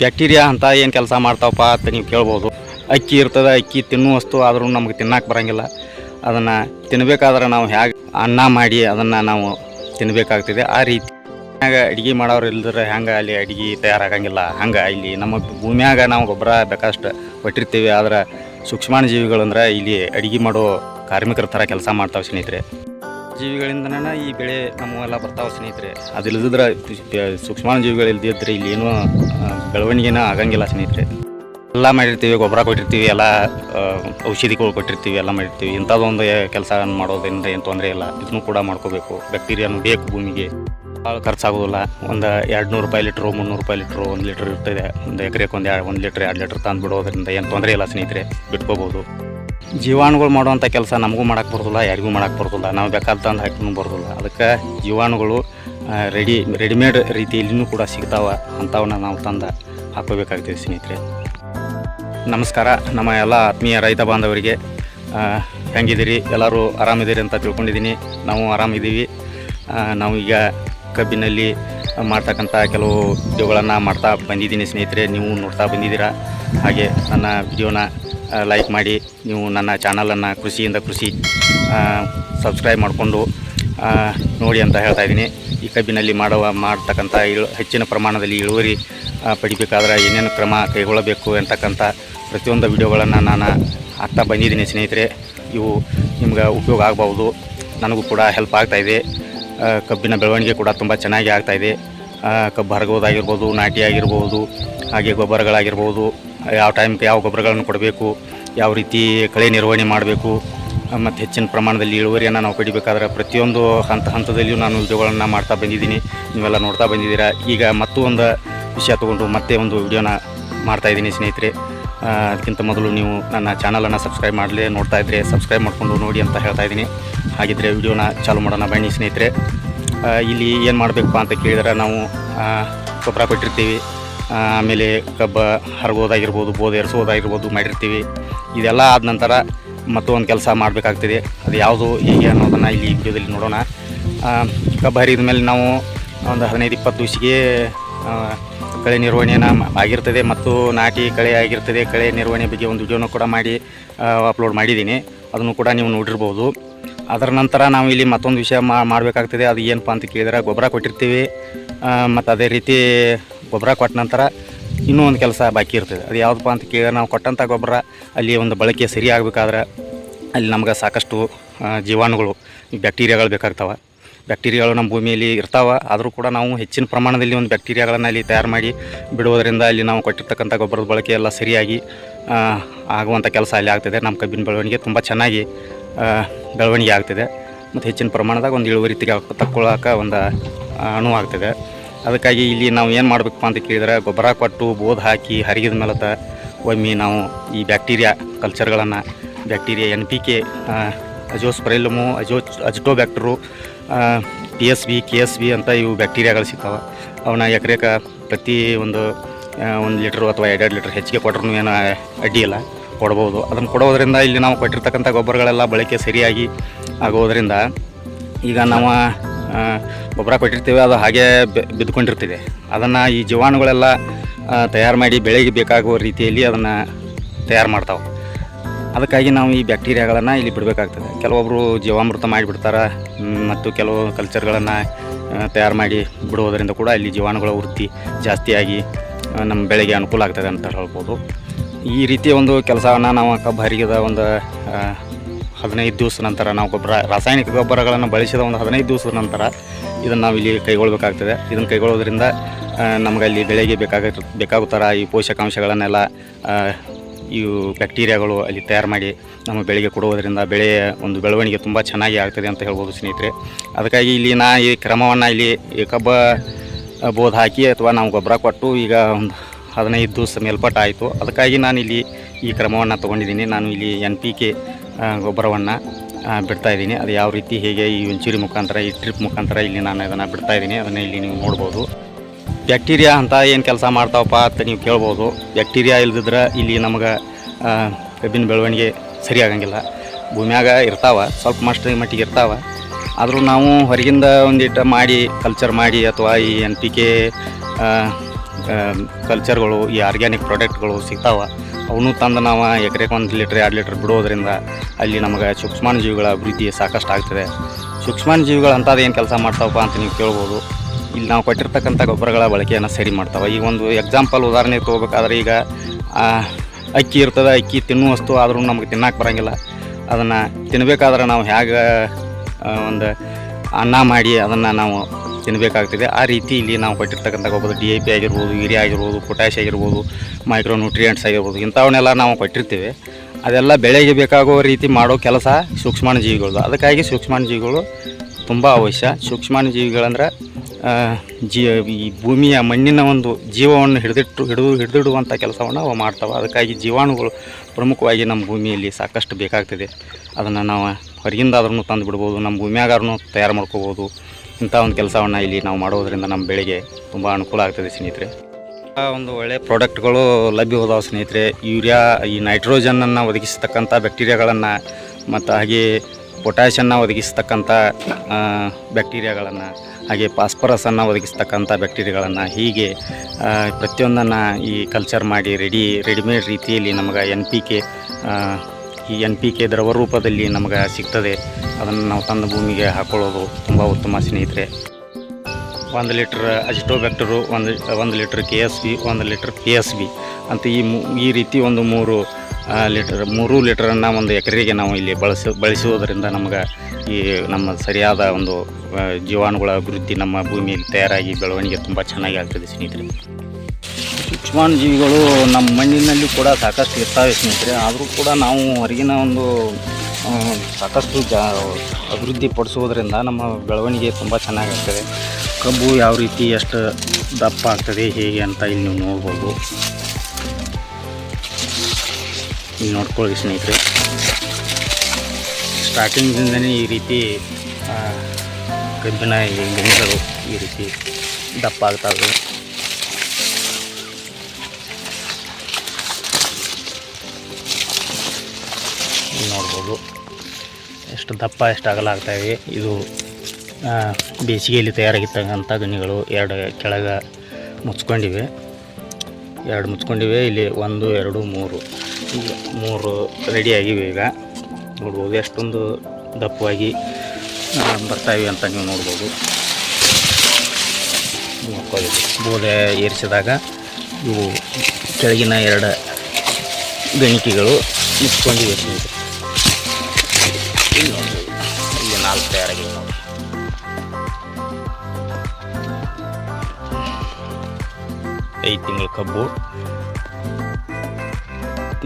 Bacteria ಅಂತ ಏನು ಕೆಲಸ ಮಾಡ್ತಾವಪ್ಪ ಅಂತ ನೀವು ಕೇಳ್ಬೋದು. ಅಕ್ಕಿ ಇರ್ತದೆ, ಅಕ್ಕಿ ತಿನ್ನುವ ವಸ್ತು ಆದರೂ ನಮಗೆ ತಿನ್ನಕ್ಕೆ ಬರಂಗಿಲ್ಲ. ಅದನ್ನು ತಿನ್ನಬೇಕಾದ್ರೆ ನಾವು ಹೇಗೆ ಅನ್ನ ಮಾಡಿ ಅದನ್ನು ನಾವು ತಿನ್ನಬೇಕಾಗ್ತದೆ ಆ ರೀತಿ ಮ್ಯಾಗ ಅಡುಗೆ ಮಾಡೋರು ಇಲ್ದ್ರೆ ಹೆಂಗೆ ಅಲ್ಲಿ ಅಡುಗೆ ತಯಾರಾಗಂಗಿಲ್ಲ. ಹಂಗೆ ಇಲ್ಲಿ ನಮ್ಮ ಭೂಮಿಯಾಗ ನಾವು ಗೊಬ್ಬರ ಬೇಕಷ್ಟು ಕೊಟ್ಟಿರ್ತೀವಿ. ಆದ್ರೆ ಸೂಕ್ಷ್ಮಾಣು ಜೀವಿಗಳಂದ್ರೆ ಇಲ್ಲಿ ಅಡುಗೆ ಮಾಡೋ ಕಾರ್ಮಿಕರ ಥರ ಕೆಲಸ ಮಾಡ್ತಾವೆ ಸ್ನೇಹಿತರೆ. ಜೀವಿಗಳಿಂದನೇ ಈ ಬೆಳೆ ನಮ್ಮವೆಲ್ಲ ಬರ್ತಾವೆ ಸ್ನೇಹಿತರೆ. ಅದಿಲ್ಲದಿದ್ರೆ ಸೂಕ್ಷ್ಮಾಣು ಜೀವಿಗಳು ಇಲ್ದಿದ್ರೆ ಇಲ್ಲಿ ಏನೂ ಬೆಳವಣಿಗೆನ ಆಗಂಗಿಲ್ಲ ಸ್ನೇಹಿತರೆ. ಎಲ್ಲ ಮಾಡಿರ್ತೀವಿ, ಗೊಬ್ಬರ ಕೊಟ್ಟಿರ್ತೀವಿ, ಎಲ್ಲ ಔಷಧಿ ಔಷಧಿಗಳು ಕೊಟ್ಟಿರ್ತೀವಿ, ಎಲ್ಲ ಮಾಡಿರ್ತೀವಿ. ಇಂಥದ್ದೊಂದು ಕೆಲಸ ಮಾಡೋದ್ರಿಂದ ಏನು ತೊಂದರೆ ಇಲ್ಲ. ಇದನ್ನು ಕೂಡ ಮಾಡ್ಕೋಬೇಕು. ಬ್ಯಾಕ್ಟೀರಿಯಾನು ಬೇಕು ಭೂಮಿಗೆ. ಭಾಳ ಖರ್ಚಾಗೋದಿಲ್ಲ. ಒಂದು ಎರಡು ನೂರು ರೂಪಾಯಿ ಲೀಟ್ರು, ಮುನ್ನೂರು ರೂಪಾಯಿ ಲೀಟ್ರು, ಒಂದು ಲೀಟ್ರ್ ಇರ್ತದೆ. ಒಂದು ಎಕರೆಗೆ ಒಂದು ಎರಡು, ಒಂದು ಲೀಟ್ರ್, ಎರಡು ಲೀಟ್ರ್ ತಂದು ಬಿಡೋದ್ರಿಂದ ಏನು ತೊಂದರೆ ಇಲ್ಲ ಸ್ನೇಹಿತರೆ. ಬಿಟ್ಕೋಬೋದು. ಜೀವಾಣುಗಳು ಮಾಡುವಂಥ ಕೆಲಸ ನಮಗೂ ಮಾಡಕ್ಕೆ ಬರೋದಿಲ್ಲ, ಯಾರಿಗೂ ಮಾಡಕ್ಕೆ ಬರೋದಿಲ್ಲ. ನಾವು ಬೇಕಾದ ತಂದು ಹಾಕಿನೂ ಬರೋದಿಲ್ಲ. ಅದಕ್ಕೆ ಜೀವಾಣುಗಳು ರೆಡಿ ರೆಡಿಮೇಡ್ ರೀತಿಯಲ್ಲಿನೂ ಕೂಡ ಸಿಗ್ತಾವೆ ಅಂಥವನ್ನ ನಾವು ತಂದು ಹಾಕೋಬೇಕಾಗ್ತದೆ ಸ್ನೇಹಿತರೆ. ನಮಸ್ಕಾರ. ನಮ್ಮ ಎಲ್ಲ ಆತ್ಮೀಯ ರೈತ ಬಾಂಧವರಿಗೆ ಹೆಂಗಿದ್ದೀರಿ? ಎಲ್ಲರೂ ಆರಾಮಿದ್ದೀರಿ ಅಂತ ತಿಳ್ಕೊಂಡಿದ್ದೀನಿ. ನಾವು ಆರಾಮಿದ್ದೀವಿ. ನಾವು ಈಗ ಕಬ್ಬಿನಲ್ಲಿ ಮಾಡ್ತಕ್ಕಂಥ ಕೆಲವು ವಿಡಿಯೋಗಳನ್ನು ಮಾಡ್ತಾ ಬಂದಿದ್ದೀನಿ ಸ್ನೇಹಿತರೆ. ನೀವು ನೋಡ್ತಾ ಬಂದಿದ್ದೀರಾ? ಹಾಗೆ ನನ್ನ ವಿಡಿಯೋನ ಲೈಕ್ ಮಾಡಿ ನೀವು ನನ್ನ ಚಾನಲನ್ನು ಕೃಷಿಯಿಂದ ಕೃಷಿ ಸಬ್ಸ್ಕ್ರೈಬ್ ಮಾಡಿಕೊಂಡು ನೋಡಿ ಅಂತ ಹೇಳ್ತಾ ಇದ್ದೀನಿ. ಈ ಕಬ್ಬಿನಲ್ಲಿ ಮಾಡುವ, ಮಾಡ್ತಕ್ಕಂಥ ಇಳು, ಹೆಚ್ಚಿನ ಪ್ರಮಾಣದಲ್ಲಿ ಇಳುವರಿ ಪಡಿಬೇಕಾದ್ರೆ ಏನೇನು ಕ್ರಮ ಕೈಗೊಳ್ಳಬೇಕು ಅಂತಕ್ಕಂಥ ಪ್ರತಿಯೊಂದು ವಿಡಿಯೋಗಳನ್ನು ನಾನು ಹಾಕ್ತಾ ಬಂದಿದ್ದೀನಿ ಸ್ನೇಹಿತರೆ. ಇವು ನಿಮ್ಗೆ ಉಪಯೋಗ ಆಗ್ಬೋದು ನನಗೂ ಕೂಡ ಹೆಲ್ಪ್ ಆಗ್ತಾಯಿದೆ ಕಬ್ಬಿನ ಬೆಳವಣಿಗೆ ಕೂಡ ತುಂಬ ಚೆನ್ನಾಗಿ ಆಗ್ತಾಯಿದೆ ಕಬ್ಬು ಹರಗೋದಾಗಿರ್ಬೋದು, ನಾಟಿ ಆಗಿರ್ಬೋದು, ಹಾಗೆ ಗೊಬ್ಬರಗಳಾಗಿರ್ಬೋದು. ಯಾವ ಟೈಮ್ಗೆ ಯಾವ ಗೊಬ್ಬರಗಳನ್ನು ಕೊಡಬೇಕು, ಯಾವ ರೀತಿ ಕಳೆ ನಿರ್ವಹಣೆ ಮಾಡಬೇಕು, ಮತ್ತು ಹೆಚ್ಚಿನ ಪ್ರಮಾಣದಲ್ಲಿ ಇಳುವರಿಯನ್ನು ನಾವು ಪಡಿಬೇಕಾದ್ರೆ ಪ್ರತಿಯೊಂದು ಹಂತ ಹಂತದಲ್ಲಿಯೂ ನಾನು ವಿಡಿಯೋಗಳನ್ನು ಮಾಡ್ತಾ ಬಂದಿದ್ದೀನಿ. ನೀವೆಲ್ಲ ನೋಡ್ತಾ ಬಂದಿದ್ದೀರಾ. ಈಗ ಮತ್ತೊಂದು ವಿಷಯ ತೊಗೊಂಡು ಮತ್ತೆ ಒಂದು ವಿಡಿಯೋನ ಮಾಡ್ತಾ ಇದ್ದೀನಿ ಸ್ನೇಹಿತರೆ. ಅದಕ್ಕಿಂತ ಮೊದಲು ನೀವು ನನ್ನ ಚಾನಲನ್ನು ಸಬ್ಸ್ಕ್ರೈಬ್ ಮಾಡಲಿ ನೋಡ್ತಾ ಇದ್ದರೆ ಸಬ್ಸ್ಕ್ರೈಬ್ ಮಾಡಿಕೊಂಡು ನೋಡಿ ಅಂತ ಹೇಳ್ತಾ ಇದ್ದೀನಿ. ಹಾಗಿದ್ದರೆ ವಿಡಿಯೋನ ಚಾಲು ಮಾಡೋಣ ಬನ್ನಿ ಸ್ನೇಹಿತರೆ. ಇಲ್ಲಿ ಏನು ಮಾಡಬೇಕು ಅಂತ ಕೇಳಿದ್ರೆ ನಾವು ಗೊಬ್ಬರ ಕೊಟ್ಟಿರ್ತೀವಿ. ಆಮೇಲೆ ಕಬ್ಬ ಹರಗೋದಾಗಿರ್ಬೋದು ಬೋಧ ಎರಿಸೋದಾಗಿರ್ಬೋದು ಮಾಡಿರ್ತೀವಿ. ಇದೆಲ್ಲ ಆದ ನಂತರ ಮತ್ತೊಂದು ಕೆಲಸ ಮಾಡಬೇಕಾಗ್ತದೆ. ಅದು ಯಾವುದು ಹೇಗೆ ಅನ್ನೋದನ್ನು ಇಲ್ಲಿ ವಿಡಿಯೋದಲ್ಲಿ ನೋಡೋಣ. ಕಬ್ಬು ಹರಿದ ಮೇಲೆ ನಾವು ಒಂದು ಹದಿನೈದು, ಇಪ್ಪತ್ತು ದಿವಸಿಗೆ ಕಳೆ ನಿರ್ವಹಣೆಯನ್ನು ಆಗಿರ್ತದೆ ಮತ್ತು ನಾಟಿ ಕಳೆ ಆಗಿರ್ತದೆ. ಕಳೆ ನಿರ್ವಹಣೆ ಬಗ್ಗೆ ಒಂದು ವಿಡಿಯೋನೂ ಕೂಡ ಮಾಡಿ ಅಪ್ಲೋಡ್ ಮಾಡಿದ್ದೀನಿ. ಅದನ್ನು ಕೂಡ ನೀವು ನೋಡಿರ್ಬೋದು. ಅದರ ನಂತರ ನಾವು ಇಲ್ಲಿ ಮತ್ತೊಂದು ವಿಷಯ ಮಾಡಬೇಕಾಗ್ತದೆ. ಅದು ಏನಪ್ಪ ಅಂತ ಕೇಳಿದ್ರೆ ಗೊಬ್ಬರ ಕೊಟ್ಟಿರ್ತೀವಿ. ಮತ್ತು ಅದೇ ರೀತಿ ಗೊಬ್ಬರ ಕೊಟ್ಟ ನಂತರ ಇನ್ನೂ ಒಂದು ಕೆಲಸ ಬಾಕಿ ಇರ್ತದೆ. ಅದು ಯಾವುದಪ್ಪ ಅಂತ ಕೇಳಿ ನಾವು ಕೊಟ್ಟಂಥ ಗೊಬ್ಬರ ಅಲ್ಲಿ ಒಂದು ಬಳಕೆ ಸರಿ ಆಗಬೇಕಾದ್ರೆ ಅಲ್ಲಿ ನಮ್ಗೆ ಸಾಕಷ್ಟು ಜೀವಾಣುಗಳು, ಬ್ಯಾಕ್ಟೀರಿಯಾಗಳು ಬೇಕಾಗ್ತವೆ. ಬ್ಯಾಕ್ಟೀರಿಯಾಗಳು ನಮ್ಮ ಭೂಮಿಯಲ್ಲಿ ಇರ್ತಾವೆ. ಆದರೂ ಕೂಡ ನಾವು ಹೆಚ್ಚಿನ ಪ್ರಮಾಣದಲ್ಲಿ ಒಂದು ಬ್ಯಾಕ್ಟೀರಿಯಾಗಳನ್ನು ಅಲ್ಲಿ ತಯಾರು ಮಾಡಿ ಬಿಡುವುದರಿಂದ ಅಲ್ಲಿ ನಾವು ಕೊಟ್ಟಿರ್ತಕ್ಕಂಥ ಗೊಬ್ಬರದ ಬಳಕೆ ಎಲ್ಲ ಸರಿಯಾಗಿ ಆಗುವಂಥ ಕೆಲಸ ಅಲ್ಲಿ ಆಗ್ತದೆ. ನಮ್ಮ ಕಬ್ಬಿನ ಬೆಳವಣಿಗೆ ತುಂಬ ಚೆನ್ನಾಗಿ ಬೆಳವಣಿಗೆ ಆಗ್ತದೆ. ಮತ್ತು ಹೆಚ್ಚಿನ ಪ್ರಮಾಣದಾಗ ಒಂದು ಇಳುವರಿ ತೆಗೆ ತಕ್ಕೊಳ್ಳೋಕೆ ಒಂದು ಅಣುವಾಗ್ತದೆ. ಅದಕ್ಕಾಗಿ ಇಲ್ಲಿ ನಾವು ಏನು ಮಾಡಬೇಕಪ್ಪ ಅಂತ ಕೇಳಿದ್ರೆ, ಗೊಬ್ಬರ ಕೊಟ್ಟು ಬೋದ್ ಹಾಕಿ ಹರಿಗಿದ ಮೇಲೆ ಒಮ್ಮೆ ನಾವು ಈ bacteria ಕಲ್ಚರ್ಗಳನ್ನು bacteria N P K azospirillum azo, azotobacter P S B, K S B ಅಂತ ಇವು ಬ್ಯಾಕ್ಟೀರಿಯಾಗಳು ಸಿಗ್ತಾವೆ. ಅವನ್ನ ಎಕರೆಕ ಪ್ರತಿ ಒಂದು ಒಂದು ಲೀಟ್ರು ಅಥವಾ ಎರಡೆರಡು ಲೀಟ್ರ್ ಹೆಚ್ಚಿಗೆ ಕೊಟ್ರೂ ಏನು ಅಡ್ಡಿಯಿಲ್ಲ ಕೊಡ್ಬೋದು. ಅದನ್ನು ಕೊಡೋದ್ರಿಂದ ಇಲ್ಲಿ ನಾವು ಕೊಟ್ಟಿರ್ತಕ್ಕಂಥ ಗೊಬ್ಬರಗಳೆಲ್ಲ ಬಳಕೆ ಸರಿಯಾಗಿ ಆಗೋದ್ರಿಂದ ಈಗ ನಾವು ಗೊಬ್ಬರ ಕೊಟ್ಟಿರ್ತೀವಿ, ಅದು ಹಾಗೆ ಬೆ- ಬಿದ್ದುಕೊಂಡಿರ್ತಿದೆ. ಅದನ್ನು ಈ ಜೀವಾಣುಗಳೆಲ್ಲ ತಯಾರು ಮಾಡಿ ಬೆಳೆಗೆ ಬೇಕಾಗುವ ರೀತಿಯಲ್ಲಿ ಅದನ್ನು ತಯಾರು ಮಾಡ್ತಾವೆ. ಅದಕ್ಕಾಗಿ ನಾವು ಈ ಬ್ಯಾಕ್ಟೀರಿಯಾಗಳನ್ನು ಇಲ್ಲಿ ಬಿಡಬೇಕಾಗ್ತದೆ. ಕೆಲವೊಬ್ಬರು ಜೀವಾಮೃತ ಮಾಡಿಬಿಡ್ತಾರೆ ಮತ್ತು ಕೆಲವು ಕಲ್ಚರ್ಗಳನ್ನು ತಯಾರು ಮಾಡಿ ಬಿಡುವುದರಿಂದ ಕೂಡ ಇಲ್ಲಿ ಜೀವಾಣುಗಳ ವೃತ್ತಿ ಜಾಸ್ತಿಯಾಗಿ ನಮ್ಮ ಬೆಳೆಗೆ ಅನುಕೂಲ ಆಗ್ತದೆ ಅಂತ ಹೇಳ್ಬೋದು. ಈ ರೀತಿಯ ಒಂದು ಕೆಲಸವನ್ನು ನಾವು ಕಬ್ಬು ಹರಿಗದ ಒಂದು ಹದಿನೈದು ದಿವಸ ನಂತರ ನಾವು ಗೊಬ್ಬರ, ರಾಸಾಯನಿಕ ಗೊಬ್ಬರಗಳನ್ನು ಬಳಸಿದ ಒಂದು ಹದಿನೈದು ದಿವಸದ ನಂತರ ಇದನ್ನು ನಾವು ಇಲ್ಲಿ ಕೈಗೊಳ್ಬೇಕಾಗ್ತದೆ ಇದನ್ನು ಕೈಗೊಳ್ಳೋದ್ರಿಂದ ನಮಗೆ ಅಲ್ಲಿ ಬೆಳೆಗೆ ಬೇಕಾಗ ಬೇಕಾಗೋ ಥರ ಈ ಪೋಷಕಾಂಶಗಳನ್ನೆಲ್ಲ ಇವು ಬ್ಯಾಕ್ಟೀರಿಯಾಗಳು ಅಲ್ಲಿ ತಯಾರು ಮಾಡಿ ನಮ್ಮ ಬೆಳೆಗೆ ಕೊಡುವುದರಿಂದ ಬೆಳೆಯ ಒಂದು ಬೆಳವಣಿಗೆ ತುಂಬ ಚೆನ್ನಾಗಿ ಆಗ್ತದೆ ಅಂತ ಹೇಳ್ಬೋದು ಸ್ನೇಹಿತರೆ. ಅದಕ್ಕಾಗಿ ಇಲ್ಲಿ ನಾ ಈ ಕ್ರಮವನ್ನು ಇಲ್ಲಿ ಕಬ್ಬ ಬೋದ್ ಹಾಕಿ ಅಥವಾ ನಾವು ಗೊಬ್ಬರ ಕೊಟ್ಟು ಈಗ ಒಂದು ಹದಿನೈದು ದಿವಸ ಮೇಲ್ಪಟ್ಟ ಆಯಿತು ಅದಕ್ಕಾಗಿ ನಾನು ಇಲ್ಲಿ ಈ ಕ್ರಮವನ್ನು ತೊಗೊಂಡಿದ್ದೀನಿ. ನಾನು ಇಲ್ಲಿ ಎನ್ ಪಿ ಕೆ ಗೊಬ್ಬರವನ್ನು ಬಿಡ್ತಾ ಇದ್ದೀನಿ. ಅದು ಯಾವ ರೀತಿ, ಹೇಗೆ, ಈ ಒಂಚೂರಿ ಮುಖಾಂತರ, ಈ ಟ್ರಿಪ್ ಮುಖಾಂತರ ಇಲ್ಲಿ ನಾನು ಅದನ್ನು ಬಿಡ್ತಾ ಇದ್ದೀನಿ. ಅದನ್ನು ಇಲ್ಲಿ ನೀವು ನೋಡ್ಬೋದು. ಬ್ಯಾಕ್ಟೀರಿಯಾ ಅಂತ ಏನು ಕೆಲಸ ಮಾಡ್ತಾವಪ್ಪ ಅಂತ ನೀವು ಕೇಳ್ಬೋದು. ಬ್ಯಾಕ್ಟೀರಿಯಾ ಇಲ್ದಿದ್ರೆ ಇಲ್ಲಿ ನಮಗೆ ಕಬ್ಬಿನ ಬೆಳವಣಿಗೆ ಸರಿ ಆಗಂಗಿಲ್ಲ. ಭೂಮ್ಯಾಗ ಇರ್ತಾವೆ, ಸ್ವಲ್ಪ ಮಷ್ಟ ಮಟ್ಟಿಗೆ ಇರ್ತಾವೆ. ಆದರೂ ನಾವು ಹೊರಗಿಂದ ಒಂದಿಟ್ಟು ಮಾಡಿ ಕಲ್ಚರ್ ಮಾಡಿ ಅಥವಾ ಈ ಎನ್ ಪಿ ಕೆ ಕಲ್ಚರ್ಗಳು ಈ ಆರ್ಗ್ಯಾನಿಕ್ ಪ್ರಾಡಕ್ಟ್ಗಳು ಸಿಗ್ತಾವೆ. ಅವನು ತಂದು ನಾವು ಎಕರೆಗೆ ಒಂದು ಲೀಟ್ರ್ ಎರಡು ಲೀಟ್ರ್ ಬಿಡೋದ್ರಿಂದ ಅಲ್ಲಿ ನಮಗೆ ಸೂಕ್ಷ್ಮಾಣುಜೀವಿಗಳ ಅಭಿವೃದ್ಧಿ ಸಾಕಷ್ಟು ಆಗ್ತದೆ. ಸೂಕ್ಷ್ಮಾಣುಜೀವಿಗಳು ಅಂಥದ್ದು ಏನು ಕೆಲಸ ಮಾಡ್ತಾವಪ್ಪ ಅಂತ ನೀವು ಕೇಳ್ಬೋದು. ಇಲ್ಲಿ ನಾವು ಕೊಟ್ಟಿರ್ತಕ್ಕಂಥ ಗೊಬ್ಬರಗಳ ಬಳಕೆಯನ್ನು ಸರಿ ಮಾಡ್ತಾವೆ. ಈಗ ಒಂದು ಎಕ್ಸಾಂಪಲ್ ಉದಾಹರಣೆ ತೊಗೋಬೇಕಾದ್ರೆ ಈಗ ಅಕ್ಕಿ ಇರ್ತದೆ, ಅಕ್ಕಿ ತಿನ್ನುವ ವಸ್ತು ಆದರೂ ನಮಗೆ ತಿನ್ನಕ್ಕೆ ಬರೋಂಗಿಲ್ಲ. ಅದನ್ನು ತಿನ್ನಬೇಕಾದ್ರೆ ನಾವು ಹೇಗೆ ಒಂದು ಅನ್ನ ಮಾಡಿ ಅದನ್ನು ನಾವು ತಿನ್ನಬೇಕಾಗ್ತದೆ ಆ ರೀತಿ ಇಲ್ಲಿ ನಾವು ಕೊಟ್ಟಿರ್ತಕ್ಕಂಥ ಗೊಬ್ಬರ ಡಿ ಎ ಪಿ ಆಗಿರ್ಬೋದು, ಯೂರಿಯಾ ಆಗಿರ್ಬೋದು ಪೊಟ್ಯಾಶ್ ಆಗಿರ್ಬೋದು ಮೈಕ್ರೋ ನ್ಯೂಟ್ರಿಯೆಂಟ್ಸ್ ಆಗಿರ್ಬೋದು, ಇಂಥವನ್ನೆಲ್ಲ ನಾವು ಕೊಟ್ಟಿರ್ತೀವಿ. ಅದೆಲ್ಲ ಬೆಳೆಗೆ ಬೇಕಾಗುವ ರೀತಿ ಮಾಡೋ ಕೆಲಸ ಸೂಕ್ಷ್ಮಾಣುಜೀವಿಗಳು ಅದಕ್ಕಾಗಿ ಸೂಕ್ಷ್ಮಾಣುಜೀವಿಗಳು ತುಂಬ ಅವಶ್ಯ. ಸೂಕ್ಷ್ಮಾಣ ಜೀವಿಗಳಂದ್ರೆ ಜೀ, ಈ ಭೂಮಿಯ ಮಣ್ಣಿನ ಒಂದು ಜೀವವನ್ನು ಹಿಡಿದಿಟ್ಟು, ಹಿಡಿದು, ಹಿಡಿದಿಡುವಂಥ ಕೆಲಸವನ್ನು ಅವು ಮಾಡ್ತವೆ. ಅದಕ್ಕಾಗಿ ಜೀವಾಣುಗಳು ಪ್ರಮುಖವಾಗಿ ನಮ್ಮ ಭೂಮಿಯಲ್ಲಿ ಸಾಕಷ್ಟು ಬೇಕಾಗ್ತದೆ. ಅದನ್ನು ನಾವು ಹೊರಗಿಂದಾದ್ರೂ ತಂದು ಬಿಡ್ಬೋದು ನಮ್ಮ ಭೂಮಿಯಾಗಾದ್ರೂ ತಯಾರು ಮಾಡ್ಕೋಬೋದು. ಇಂಥ ಒಂದು ಕೆಲಸವನ್ನು ಇಲ್ಲಿ ನಾವು ಮಾಡೋದರಿಂದ ನಮ್ಮ ಬೆಳೆಗೆ ತುಂಬ ಅನುಕೂಲ ಆಗ್ತದೆ ಸ್ನೇಹಿತರೆ. ಒಂದು ಒಳ್ಳೆಯ ಪ್ರಾಡಕ್ಟ್ಗಳು ಲಭ್ಯವಾದವು ಸ್ನೇಹಿತರೆ. ಯೂರಿಯಾ, ಈ ನೈಟ್ರೋಜನನ್ನು ಒದಗಿಸ್ತಕ್ಕಂಥ ಬ್ಯಾಕ್ಟೀರಿಯಾಗಳನ್ನು ಮತ್ತು ಹಾಗೆ ಪೊಟ್ಯಾಷನ್ನು ಒದಗಿಸ್ತಕ್ಕಂಥ ಬ್ಯಾಕ್ಟೀರಿಯಾಗಳನ್ನು, ಹಾಗೆ ಫಾಸ್ಫರಸನ್ನು ಒದಗಿಸ್ತಕ್ಕಂಥ ಬ್ಯಾಕ್ಟೀರಿಯಾಗಳನ್ನು ಹೀಗೆ ಪ್ರತಿಯೊಂದನ್ನು ಈ ಕಲ್ಚರ್ ಮಾಡಿ ರೆಡಿ ರೆಡಿಮೇಡ್ ರೀತಿಯಲ್ಲಿ ನಮಗೆ ಎನ್ ಪಿ ಕೆ ಈ ಎನ್ ಪಿ ಕೆ ದ್ರವ ರೂಪದಲ್ಲಿ ನಮಗೆ ಸಿಗ್ತದೆ. ಅದನ್ನು ನಾವು ತಂದು ಭೂಮಿಗೆ ಹಾಕೊಳ್ಳೋದು ತುಂಬ ಉತ್ತಮ ಸ್ನೇಹಿತರೆ. ಒಂದು ಲೀಟ್ರ್ ಅಜಿಟೋಬ್ಯಾಕ್ಟರು, ಒಂದು ಒಂದು ಲೀಟ್ರ್ ಕೆ ಎಸ್ ಬಿ ಒಂದು ಲೀಟ್ರ್ ಪಿ ಎಸ್ ಬಿ ಅಂತ ಈ ಈ ರೀತಿ ಒಂದು ಮೂರು ಲೀಟರ್, ಮೂರು ಲೀಟರನ್ನು ಒಂದು ಎಕರೆಗೆ ನಾವು ಇಲ್ಲಿ ಬಳಸಿ, ಬಳಸುವುದರಿಂದ ನಮಗೆ ಈ ನಮ್ಮ ಸರಿಯಾದ ಒಂದು ಜೀವಾಣುಗಳ ಅಭಿವೃದ್ಧಿ ನಮ್ಮ ಭೂಮಿಯಲ್ಲಿ ತಯಾರಾಗಿ ಬೆಳವಣಿಗೆ ತುಂಬ ಚೆನ್ನಾಗಿ ಆಗ್ತದೆ ಸ್ನೇಹಿತರೆ. ಸೂಕ್ಷ್ಮಾಣುಜೀವಿಗಳು ನಮ್ಮ ಮಣ್ಣಿನಲ್ಲಿ ಕೂಡ ಸಾಕಷ್ಟು ಇರ್ತಾವೆ ಸ್ನೇಹಿತರೆ. ಆದರೂ ಕೂಡ ನಾವು ಹೊರಗಿನ ಒಂದು ಸಾಕಷ್ಟು ಜಾ, ಅಭಿವೃದ್ಧಿ ಪಡಿಸುವುದರಿಂದ ನಮ್ಮ ಬೆಳವಣಿಗೆ ತುಂಬ ಚೆನ್ನಾಗಿರ್ತದೆ. ಕಬ್ಬು ಯಾವ ರೀತಿ ಎಷ್ಟು ದಪ್ಪ ಆಗ್ತದೆ, ಹೇಗೆ ಅಂತ ಇಲ್ಲಿ ನೀವು ನೋಡ್ಬೋದು. ಇಲ್ಲಿ ನೋಡ್ಕೊಳ್ಳಿ ಸ್ನೇಹಿತರೆ. ಸ್ಟಾರ್ಟಿಂಗ್ದಿಂದನೇ ಈ ರೀತಿ ಕಬ್ಬಿನ, ಈ ರೀತಿ ದಪ್ಪ ಆಗ್ತಾವೆ ನೋಡ್ಬೋದು. ಎಷ್ಟು ದಪ್ಪ, ಎಷ್ಟು ಅಗಲ ಆಗ್ತಾಯಿವೆ ಇದು ಬೇಸಿಗೆಯಲ್ಲಿ ತಯಾರಾಗಿರ್ತಕ್ಕಂಥ ಗಣಿಗಳು ಎರಡು ಕೆಳಗೆ ಮುಚ್ಕೊಂಡಿವೆ. ಎರಡು ಮುಚ್ಕೊಂಡಿವೆ, ಇಲ್ಲಿ ಒಂದು, ಎರಡು, ಮೂರು. ಈಗ ಮೂರು ರೆಡಿಯಾಗಿವೆ ಈಗ. ನೋಡ್ಬೋದು ಎಷ್ಟೊಂದು ದಪ್ಪವಾಗಿ ಬರ್ತಾಯಿವೆ ಅಂತ ನೀವು ನೋಡ್ಬೋದು. ನೋಡ್ಕೋಬೇಕು ಬೋಧೆ ಏರಿಸಿದಾಗ ಇವು ಕೆಳಗಿನ ಎರಡು ಗಣಿಕೆಗಳು ಮುಚ್ಕೊಂಡಿವೆ. ಸ್ನೇಹಿತರೆ ಇಲ್ಲಿ ನಾಲ್ಕು ತಯಾರಾಗಿ ನೋಡಿ. ಐದು ತಿಂಗಳ ಕಬ್ಬು.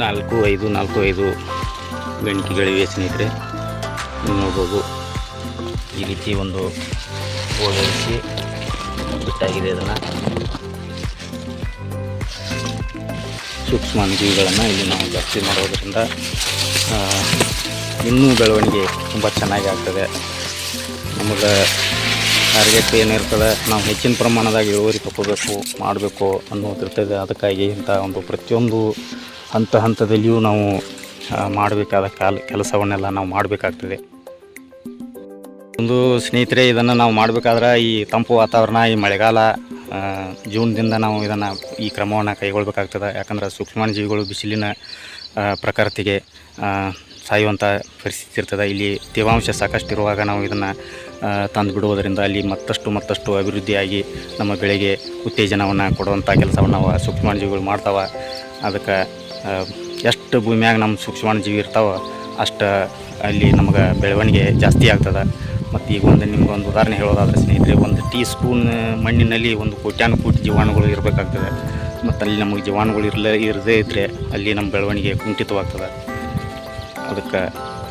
ನಾಲ್ಕು, ಐದು ನಾಲ್ಕು, ಐದು ಗಣಿಕೆಗಳಿವೆ ಸ್ನೇಹಿತರೆ. ನೋಡ್ಬೋದು. ಈ ರೀತಿ ಒಂದು ಓದಿಸಿ ಬಿಟ್ಟಾಗಿದೆ ಅದನ್ನು. ಸೂಕ್ಷ್ಮಾಣುಜೀವಿಗಳನ್ನು ಇಲ್ಲಿ ನಾವು ಜಾಸ್ತಿ ಮಾಡೋದರಿಂದ ಇನ್ನೂ ಬೆಳವಣಿಗೆ ತುಂಬ ಚೆನ್ನಾಗಿ ಆಗ್ತದೆ. ನಮಗೆ ಟಾರ್ಗೆಟ್ ಏನಿರ್ತದೆ ನಾವು ಹೆಚ್ಚಿನ ಪ್ರಮಾಣದಾಗ ಇಳುವರಿ ತಗೋಬೇಕು ಮಾಡಬೇಕು ಅನ್ನೋದಿರ್ತದೆ ಅದಕ್ಕಾಗಿ ಇಂಥ ಒಂದು ಪ್ರತಿಯೊಂದು ಹಂತ ಹಂತದಲ್ಲಿಯೂ ನಾವು ಮಾಡಬೇಕಾದ ಕಾಲ ಕೆಲಸವನ್ನೆಲ್ಲ ನಾವು ಮಾಡಬೇಕಾಗ್ತದೆ. ಒಂದು ಸ್ನೇಹಿತರೆ ಇದನ್ನು ನಾವು ಮಾಡಬೇಕಾದ್ರೆ ಈ ತಂಪು ವಾತಾವರಣ ಈ ಮಳೆಗಾಲ ಜೂನ್ದಿಂದ ನಾವು ಇದನ್ನು ಈ ಕ್ರಮವನ್ನು ಕೈಗೊಳ್ಬೇಕಾಗ್ತದೆ. ಯಾಕಂದ್ರೆ ಸೂಕ್ಷ್ಮಾಣುಜೀವಿಗಳು ಬಿಸಿಲಿನ ಆ, ಪ್ರಕೃತಿಗೆ ಸಾಯುವಂಥ ಪರಿಸ್ಥಿತಿ ಇರ್ತದೆ. ಇಲ್ಲಿ ತೇವಾಂಶ ಸಾಕಷ್ಟು ಇರುವಾಗ ನಾವು ಇದನ್ನು ತಂದು ಬಿಡುವುದರಿಂದ ಅಲ್ಲಿ ಮತ್ತಷ್ಟು ಮತ್ತಷ್ಟು ಅಭಿವೃದ್ಧಿಯಾಗಿ ನಮ್ಮ ಬೆಳೆಗೆ ಉತ್ತೇಜನವನ್ನು ಕೊಡುವಂಥ ಕೆಲಸವನ್ನು ಸೂಕ್ಷ್ಮಾಣುಜೀವಿಗಳು ಮಾಡ್ತಾವೆ. ಅದಕ್ಕೆ ಎಷ್ಟು ಭೂಮಿಯಾಗ ನಮ್ಮ ಸೂಕ್ಷ್ಮಾಣುಜೀವಿ ಇರ್ತಾವೆ ಅಷ್ಟು ಅಲ್ಲಿ ನಮಗೆ ಬೆಳವಣಿಗೆ ಜಾಸ್ತಿ ಆಗ್ತದೆ. ಮತ್ತು ಈಗ ಒಂದು ನಿಮ್ಗೆ ಒಂದು ಉದಾಹರಣೆ ಹೇಳೋದಾದ್ರೆ ಸ್ನೇಹಿತರೆ, ಒಂದು ಟೀ ಸ್ಪೂನ್ ಮಣ್ಣಿನಲ್ಲಿ ಒಂದು ಕೋಟ್ಯಾನು ಕೋಟಿ ಜೀವಾಣುಗಳು ಇರಬೇಕಾಗ್ತದೆ. ಮತ್ತು ಅಲ್ಲಿ ನಮಗೆ ಜೀವಾಣುಗಳು ಇರಲೇ, ಇರದೇ ಇದ್ದರೆ ಅಲ್ಲಿ ನಮ್ಮ ಬೆಳವಣಿಗೆ ಕುಂಠಿತವಾಗ್ತದೆ. ಅದಕ್ಕೆ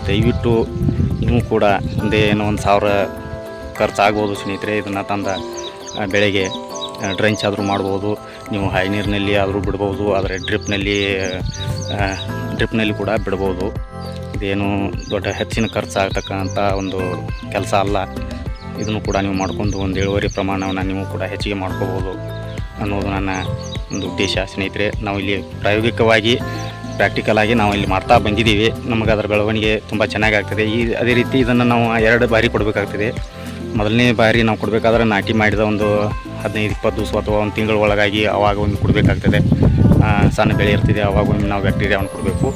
ದಯವಿಟ್ಟು ನೀವು ಕೂಡ ಒಂದೇ ಏನೋ ಒಂದು ಸಾವಿರ ಖರ್ಚಾಗ್ಬೋದು ಸ್ನೇಹಿತರೆ, ಇದನ್ನು ತಂದ ಬೆಳೆಗೆ ಡ್ರೆಂಚ್ ಆದರೂ ಮಾಡ್ಬೋದು. ನೀವು ಹೈ ನೀರಿನಲ್ಲಿ ಆದರೂ ಬಿಡ್ಬೋದು, ಆದರೆ ಡ್ರಿಪ್ನಲ್ಲಿ ಡ್ರಿಪ್ನಲ್ಲಿ ಕೂಡ ಬಿಡ್ಬೋದು. ಇದೇನು ದೊಡ್ಡ ಹೆಚ್ಚಿನ ಖರ್ಚಾಗ್ತಕ್ಕಂಥ ಒಂದು ಕೆಲಸ ಅಲ್ಲ. ಇದನ್ನು ಕೂಡ ನೀವು ಮಾಡ್ಕೊಂಡು ಒಂದು ಇಳುವರಿ ಪ್ರಮಾಣವನ್ನು ನೀವು ಕೂಡ ಹೆಚ್ಚಿಗೆ ಮಾಡ್ಕೋಬೋದು ಅನ್ನೋದು ನನ್ನ ಒಂದು ಉದ್ದೇಶ ಸ್ನೇಹಿತರೆ. ನಾವು ಇಲ್ಲಿ ಪ್ರಾಯೋಗಿಕವಾಗಿ ಪ್ರಾಕ್ಟಿಕಲ್ ಆಗಿ ನಾವು ಇಲ್ಲಿ ಮಾಡ್ತಾ ಬಂದಿದ್ದೀವಿ. ನಮಗೆ ಅದರ ಬೆಳವಣಿಗೆ ತುಂಬ ಚೆನ್ನಾಗಿ ಆಗ್ತದೆ ಈ ಅದೇ ರೀತಿ ಇದನ್ನು ನಾವು ಎರಡು ಬಾರಿ ಕೊಡಬೇಕಾಗ್ತದೆ. ಮೊದಲನೇ ಬಾರಿ ನಾವು ಕೊಡಬೇಕಾದ್ರೆ ನಾಟಿ ಮಾಡಿದ ಒಂದು ಹದಿನೈದು, ಇಪ್ಪತ್ತು ದಿವಸ ಅಥವಾ ಒಂದು ತಿಂಗಳ ಒಳಗಾಗಿ ಅವಾಗ ಒಂದು ಕೊಡಬೇಕಾಗ್ತದೆ. ಸಣ್ಣ ಬೆಳೆ ಇರ್ತಿದೆ, ಅವಾಗ ಒಮ್ಮೆ ನಾವು ಬ್ಯಾಕ್ಟೀರಿಯಾವನ್ನು ಕೊಡಬೇಕು.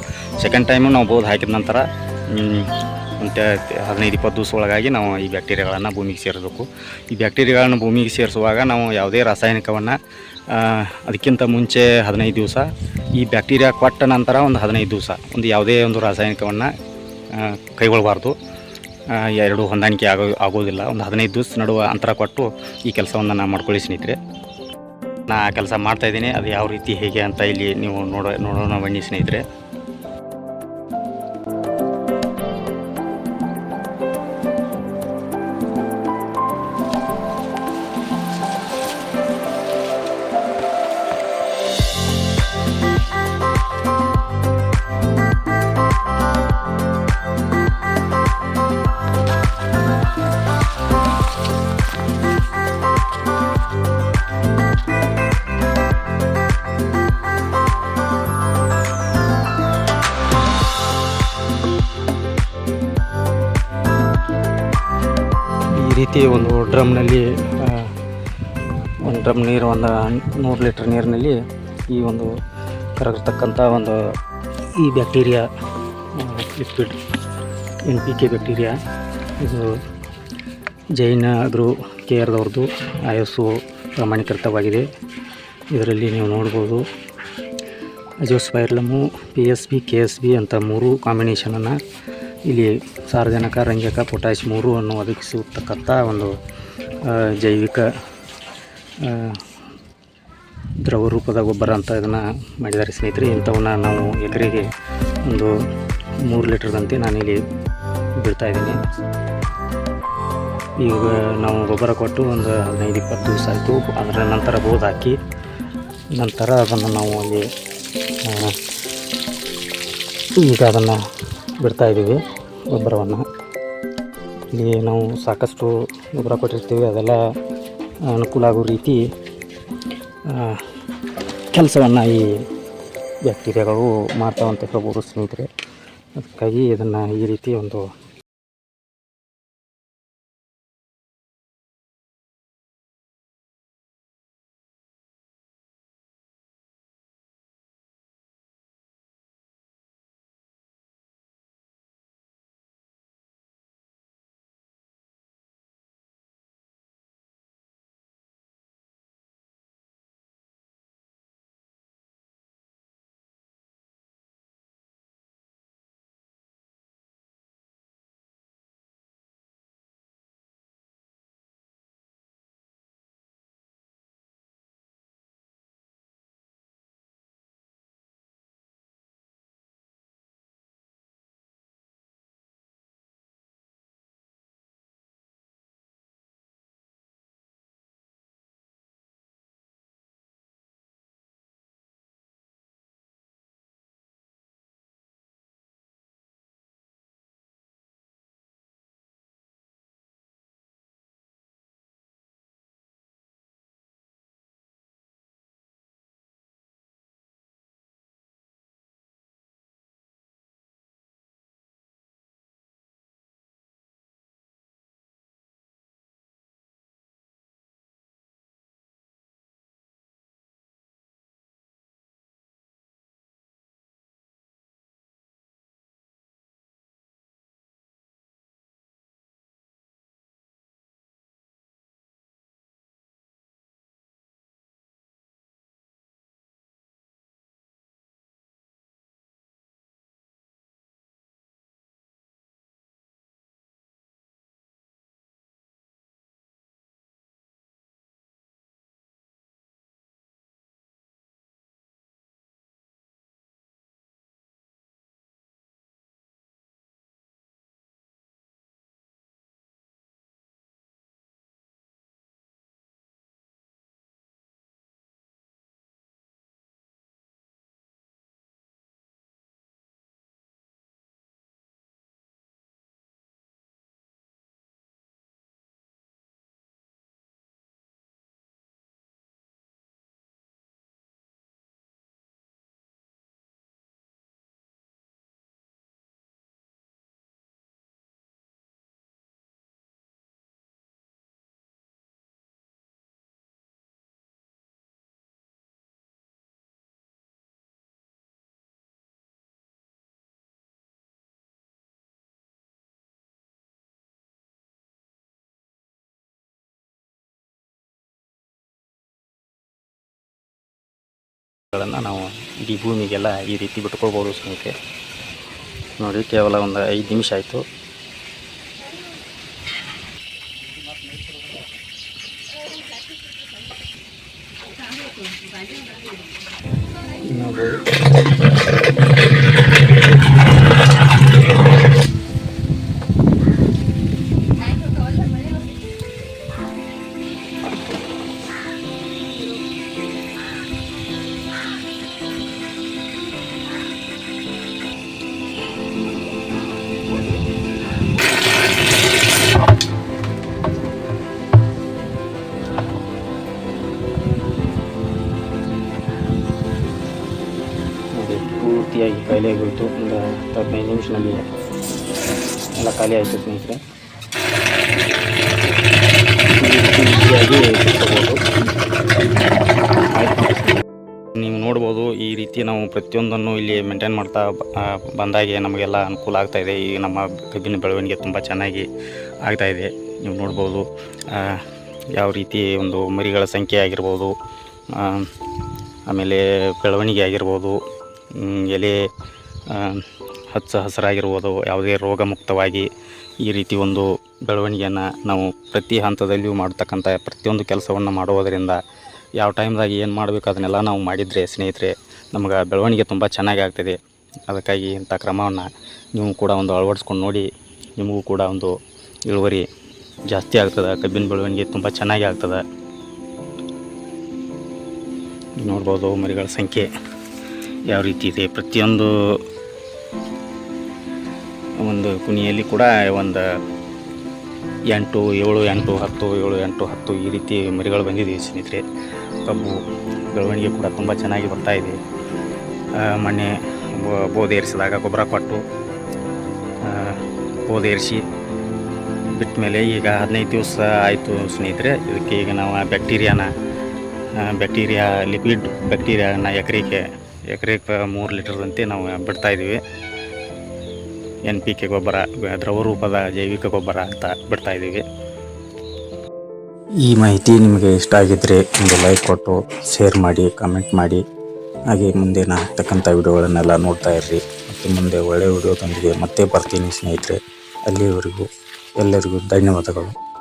ಸೆಕೆಂಡ್ ಟೈಮು ನಾವು ಬೋದು ಹಾಕಿದ ನಂತರ ಒಂದು ಹದಿನೈದು, ಇಪ್ಪತ್ತು ದಿವಸ ಒಳಗಾಗಿ ನಾವು ಈ ಬ್ಯಾಕ್ಟೀರಿಯಾಗಳನ್ನು ಭೂಮಿಗೆ ಸೇರಿಸಬೇಕು. ಈ ಬ್ಯಾಕ್ಟೀರಿಯಾಗಳನ್ನು ಭೂಮಿಗೆ ಸೇರಿಸುವಾಗ ನಾವು ಯಾವುದೇ ರಾಸಾಯನಿಕವನ್ನು ಅದಕ್ಕಿಂತ ಮುಂಚೆ ಹದಿನೈದು ದಿವಸ, ಈ ಬ್ಯಾಕ್ಟೀರಿಯಾ ಕೊಟ್ಟ ನಂತರ ಒಂದು ಹದಿನೈದು ದಿವಸ ಒಂದು ಯಾವುದೇ ಒಂದು ರಾಸಾಯನಿಕವನ್ನು ಕೈಗೊಳ್ಳಬಾರ್ದು ಎರಡು ಹೊಂದಾಣಿಕೆ ಆಗೋ, ಆಗೋದಿಲ್ಲ. ಒಂದು ಹದಿನೈದು ದಿವಸ ನಡುವ ಅಂತರ ಕೊಟ್ಟು ಈ ಕೆಲಸವನ್ನು ನಾನು ಮಾಡ್ಕೊಳ್ಳಿ ಸ್ನೇಹಿತರೆ. ನಾ ಕೆಲಸ ಮಾಡ್ತಾಯಿದ್ದೀನಿ ಅದು ಯಾವ ರೀತಿ, ಹೇಗೆ ಅಂತ ಇಲ್ಲಿ ನೀವು ನೋಡೋ, ನೋಡೋಣ ಬನ್ನಿ ಸ್ನೇಹಿತರೆ. ರೀತಿ ಒಂದು ಡ್ರಮ್ನಲ್ಲಿ ಒಂದು ಡ್ರಮ್ ನೀರು, ಒಂದು ನೂರು ಲೀಟ್ರ್ ನೀರಿನಲ್ಲಿ ಈ ಒಂದು ಕರಗಿರ್ತಕ್ಕಂಥ ಒಂದು ಈ bacteria liquid N P K bacteria, ಇದು ಜೈನ ಅಗ್ರೋ ಎಸ್ ಒ ಪ್ರಮಾಣೀಕೃತವಾಗಿದೆ. ಇದರಲ್ಲಿ ನೀವು ನೋಡ್ಬೋದು azospirillum, P S B, K S B ಅಂತ ಮೂರು ಕಾಂಬಿನೇಷನನ್ನು ಇಲ್ಲಿ ಸಾರಜನಕ, ರಂಜಕ ಪೊಟ್ಯಾಶ್ ಮೂರು ಅನ್ನು ಒದಗಿಸಿರ್ತಕ್ಕಂಥ ಒಂದು ಜೈವಿಕ ದ್ರವ ರೂಪದ ಗೊಬ್ಬರ ಅಂತ ಇದನ್ನು ಮಾಡಿದ್ದಾರೆ ಸ್ನೇಹಿತರೆ. ಇಂಥವನ್ನ ನಾವು ಎಕರೆಗೆ ಒಂದು ಮೂರು ಲೀಟರ್ದಂತೆ ನಾನಿಲ್ಲಿ ಬಿಡ್ತಾ ಇದ್ದೀನಿ. ಈಗ ನಾವು ಗೊಬ್ಬರ ಕೊಟ್ಟು ಒಂದು ಹದಿನೈದು, ಇಪ್ಪತ್ತು ದಿವಸ ಆಯಿತು. ಅದರ ನಂತರ ಬೋದ್ ಹಾಕಿ ನಂತರ ಅದನ್ನು ನಾವು ಅಲ್ಲಿ ಈಗ ಅದನ್ನು ಬಿಡ್ತಾ ಇದ್ದೀವಿ ಗೊಬ್ಬರವನ್ನು. ಇಲ್ಲಿ ನಾವು ಸಾಕಷ್ಟು ಗೊಬ್ಬರ ಕೊಟ್ಟಿರ್ತೀವಿ, ಅದೆಲ್ಲ ಅನುಕೂಲ ಆಗೋ ರೀತಿ ಕೆಲಸವನ್ನು ಈ ಬ್ಯಾಕ್ಟೀರಿಯಾಗಳು ಮಾಡ್ತಾವಂತ ಹೇಳ್ಬೋದು ಸ್ನೇಹಿತರೆ. ಅದಕ್ಕಾಗಿ ಇದನ್ನು ಈ ರೀತಿ ಒಂದು ಗಳನ್ನು ನಾವು ಇಡೀ ಭೂಮಿಗೆಲ್ಲ ಈ ರೀತಿ ಬಿಟ್ಕೊಳ್ಬೋದು ಸ್ನೇಹಿತರೆ. ನೋಡಿ ಕೇವಲ ಒಂದು ಐದು ನಿಮಿಷ ಆಯಿತು. ಖಾಲಿ ಆಗೋಯ್ತು ಒಂದು ಹತ್ತು ಹದಿನೈದು ನಿಮಿಷದಲ್ಲಿ ಎಲ್ಲ ಖಾಲಿ ಆಯಿತು ಸ್ನೇಹಿತರೆ. ನೀವು ನೋಡ್ಬೋದು, ಈ ರೀತಿ ನಾವು ಪ್ರತಿಯೊಂದನ್ನು ಇಲ್ಲಿ ಮೇಂಟೈನ್ ಮಾಡ್ತಾ ಬಂದಾಗೆ ನಮಗೆಲ್ಲ ಅನುಕೂಲ ಆಗ್ತಾಯಿದೆ ಈ ನಮ್ಮ ಕಬ್ಬಿನ ಬೆಳವಣಿಗೆ ತುಂಬ ಚೆನ್ನಾಗಿ ಆಗ್ತಾ ಇದೆ. ನೀವು ನೋಡ್ಬೋದು ಯಾವ ರೀತಿ ಒಂದು ಮರಿಗಳ ಸಂಖ್ಯೆ ಆಗಿರ್ಬೋದು ಆಮೇಲೆ ಬೆಳವಣಿಗೆ ಆಗಿರ್ಬೋದು ಎಲೆ ಹಚ್ಚ ಹಸಿರಾಗಿರ್ಬೋದು ಯಾವುದೇ ರೋಗ ಮುಕ್ತವಾಗಿ ಈ ರೀತಿ ಒಂದು ಬೆಳವಣಿಗೆಯನ್ನು ನಾವು ಪ್ರತಿ ಹಂತದಲ್ಲಿಯೂ ಮಾಡ್ತಕ್ಕಂಥ ಪ್ರತಿಯೊಂದು ಕೆಲಸವನ್ನು ಮಾಡುವುದರಿಂದ ಯಾವ ಟೈಮ್ದಾಗ ಏನು ಮಾಡಬೇಕು ಅದನ್ನೆಲ್ಲ ನಾವು ಮಾಡಿದರೆ, ಸ್ನೇಹಿತರೆ, ನಮ್ಗೆ ಬೆಳವಣಿಗೆ ತುಂಬ ಚೆನ್ನಾಗಿ ಆಗ್ತದೆ. ಅದಕ್ಕಾಗಿ ಇಂಥ ಕ್ರಮವನ್ನು ನೀವು ಕೂಡ ಒಂದು ಅಳವಡಿಸ್ಕೊಂಡು ನೋಡಿ, ನಿಮಗೂ ಕೂಡ ಒಂದು ಇಳುವರಿ ಜಾಸ್ತಿ ಆಗ್ತದೆ, ಕಬ್ಬಿನ ಬೆಳವಣಿಗೆ ತುಂಬ ಚೆನ್ನಾಗಿ ಆಗ್ತದೆ. ನೋಡ್ಬೋದು ಮರಿಗಳ ಸಂಖ್ಯೆ. ಯಾವ ರೀತಿ ಇದೆ? ಪ್ರತಿಯೊಂದು ಒಂದು ಕುಣಿಯಲ್ಲಿ ಕೂಡ ಒಂದು ಎಂಟು ಏಳು ಎಂಟು ಹತ್ತು ಏಳು ಎಂಟು ಹತ್ತು ಈ ರೀತಿ ಮರಿಗಳು ಬಂದಿದೆ ಸ್ನೇಹಿತರೆ. ಕಬ್ಬು ಬೆಳವಣಿಗೆ ಕೂಡ ತುಂಬ ಚೆನ್ನಾಗಿ ಬರ್ತಾ ಇದೆ. ಮೊನ್ನೆ ಬೋ- ಬೋಧೆ ಏರಿಸಿದಾಗ ಗೊಬ್ಬರ ಕೊಟ್ಟು ಆ, ಬೋಧೆ ಏರಿಸಿ ಬಿಟ್ಟ ಮೇಲೆ ಈಗ ಹದಿನೈದು ದಿವಸ ಆಯಿತು ಸ್ನೇಹಿತರೆ. ಇದಕ್ಕೆ ಈಗ ನಾವು ಬ್ಯಾಕ್ಟೀರಿಯಾನ ಬ್ಯಾಕ್ಟೀರಿಯಾ ಲಿಕ್ವಿಡ್ ಬ್ಯಾಕ್ಟೀರಿಯಾನ ಎಕರೆಗೆ ಎಕರೆಗೆ ಮೂರು ಲೀಟರ್ದಂತೆ ನಾವು ಬಿಡ್ತಾ ಇದ್ದೀವಿ. ಎನ್ ಪಿ ಕೆ ಗೊಬ್ಬರ ದ್ರವ ರೂಪದ ಜೈವಿಕ ಗೊಬ್ಬರ ಅಂತ ಬಿಡ್ತಾ ಇದ್ದೀವಿ. ಈ ಮಾಹಿತಿ ನಿಮಗೆ ಇಷ್ಟ ಆಗಿದ್ದರೆ ಒಂದು ಲೈಕ್ ಕೊಟ್ಟು, ಶೇರ್ ಮಾಡಿ, ಕಮೆಂಟ್ ಮಾಡಿ. ಹಾಗೆ ಮುಂದೆ ನಾ ಹಾಕ್ತಕ್ಕಂಥ ವಿಡಿಯೋಗಳನ್ನೆಲ್ಲ ನೋಡ್ತಾ ಇರ್ರಿ. ಮತ್ತು ಮುಂದೆ ಒಳ್ಳೆಯ ವಿಡಿಯೋದೊಂದಿಗೆ ಮತ್ತೆ ಬರ್ತೀನಿ ಸ್ನೇಹಿತರೆ. ಅಲ್ಲಿವರೆಗೂ ಎಲ್ಲರಿಗೂ ಧನ್ಯವಾದಗಳು.